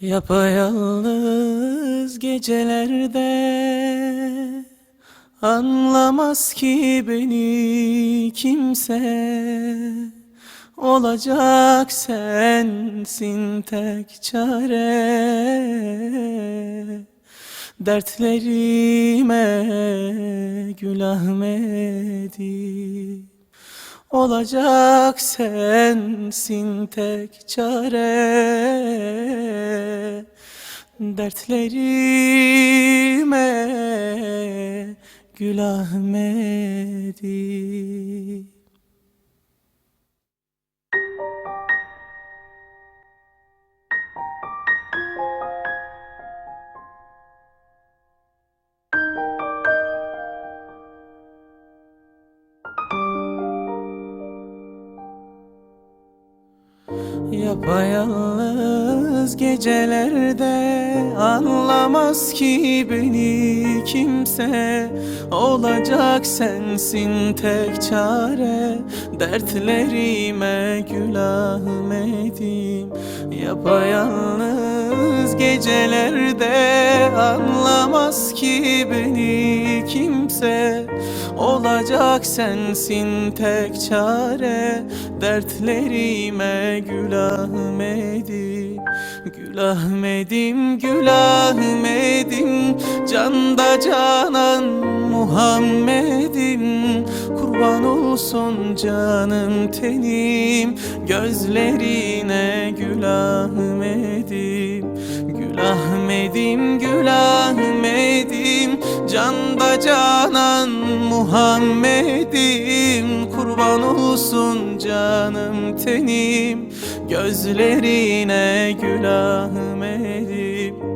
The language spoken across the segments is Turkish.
Yapayalnız gecelerde Anlamaz ki beni kimse. Olacak sensin tek çare. Dertlerime gül Ahmet'i Olacak sensin tek çare Dertlerime Gül Ahmet'i Yapayalnız gecelerde anlamaz ki beni kimse. Olacak sensin tek çare. Dertlerime gül Ahmet'im Yapayalnız gecelerde anlamaz ki beni kimse. Olacak sensin tek çare. Dertlerime gül Ahmet'im Gül Ahmet'im, Gül Ahmet'im Canda canan Muhammed'im. Kurban olsun canım tenim. Gözlerine Gül Ahmet'im Gül Ahmet'im Canda canan Muhammed'im. Kurban olsun canım tenim Gözlerine Gül Ahmet'im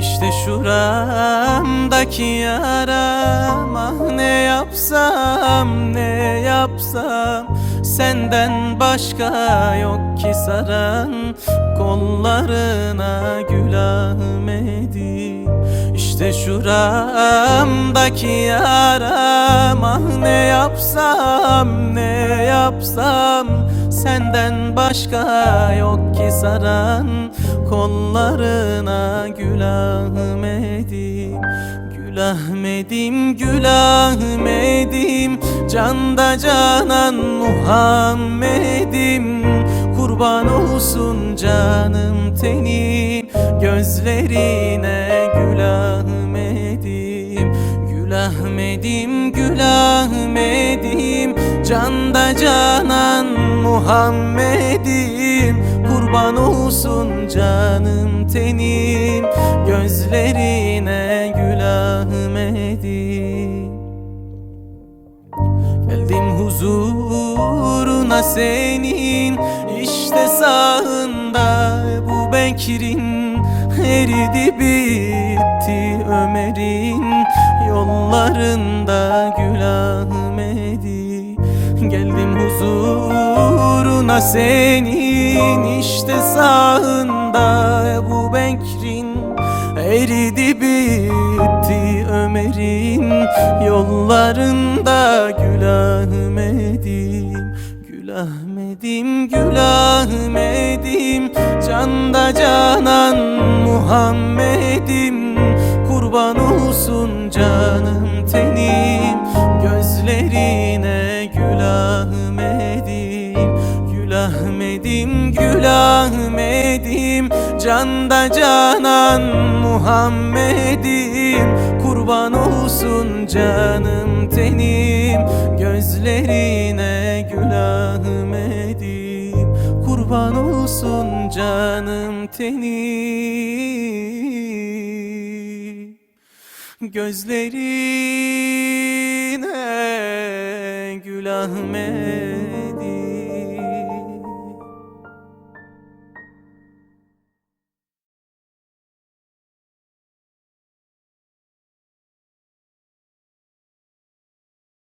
işte şuramdaki yaram Ah ne yapsam ne yapsam Senden başka yok ki saran. Kollarına gül Ahmet'im İşte şuramdaki yaram. Ah ne yapsam ne yapsam. Senden başka yok ki saran. Kollarına gül Ahmet'im Gül Ahmet'im, Gül Ahmet'im Canda canan Muhammed'im. Kurban olsun canım tenim Gözlerine Gül Ahmet'im. Gül Ahmet'im, Gül Ahmet'im Canda canan Muhammed'im. Kurban olsun canım tenim Gözlerine huzuruna senin. İşte sağında bu Bekir'in Eridi bitti Ömer'in. Yollarında Gül Ahmet'i Geldim huzuruna senin. İşte sağında bu Bekir'in Eridi bitti Ömer'in. Yollarında Gül Ahmet'im Gül Ahmet'im, Gül Ahmet'im Canda canan Muhammed'im. Kurban olsun canım tenim Gözlerine Gül Ahmet'im Gül Ahmet'im, Gül Ahmet'im Canda canan Muhammed'im. Kurban olsun canım tenim Gözlerine Gül Ahmet'im Kurban olsun canım tenim Gözlerine Gül Ahmet